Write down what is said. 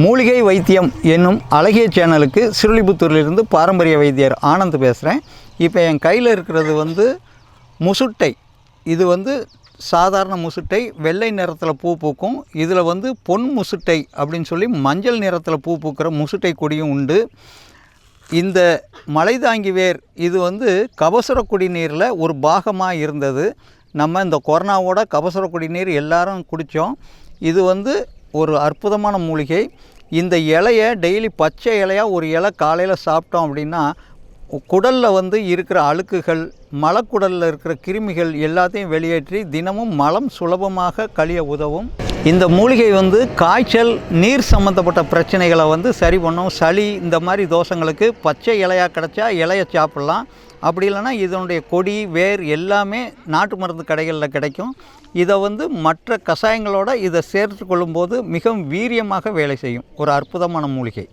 மூலிகை வைத்தியம் என்னும் அழகிய சேனலுக்கு சிறுலிபுத்தூரிலிருந்து பாரம்பரிய வைத்தியர் ஆனந்த் பேசுகிறேன் இப்போ என் கையில் இருக்கிறது வந்து முசுட்டை. இது வந்து சாதாரண முசுட்டை. வெள்ளை நிறத்தில் பூ பூக்கும். இதில் வந்து பொன் முசுட்டை அப்படின்னு சொல்லி மஞ்சள் நிறத்தில் பூ பூக்கிற முசுட்டை கொடியும் உண்டு. இந்த மலைதாங்கி வேர் இது வந்து கபசுர குடிநீரில் ஒரு பாகமாக இருந்தது. நம்ம இந்த கொரோனாவோட கபசுர குடிநீர் எல்லாரும் குடித்தோம் இது வந்து ஒரு அற்புதமான மூலிகை. இந்த இலையை டெய்லி பச்சை இலையாக ஒரு இலை காலையில் சாப்பிட்டோம் அப்படின்னா குடலில் வந்து இருக்கிற அழுக்குகள் மலக்குடலில் இருக்கிற கிருமிகள் எல்லாத்தையும் வெளியேற்றி தினமும் மலம் சுலபமாக கழிய உதவும். இந்த மூலிகை வந்து காய்ச்சல் நீர் சம்மந்தப்பட்ட பிரச்சனைகளை வந்து சரி பண்ணும். சளி இந்த மாதிரி தோஷங்களுக்கு பச்சை இலையாக கிடச்சா இலையை சாப்பிட்லாம். அப்படி இல்லைன்னா இதனுடைய கொடி வேர் எல்லாமே நாட்டு மருந்து கடைகளில் கிடைக்கும். இதை வந்து மற்ற கஷாயங்களோட இதை சேர்த்து கொள்ளும்போது மிகவும் வீரியமாக வேலை செய்யும். ஒரு அற்புதமான மூலிகை.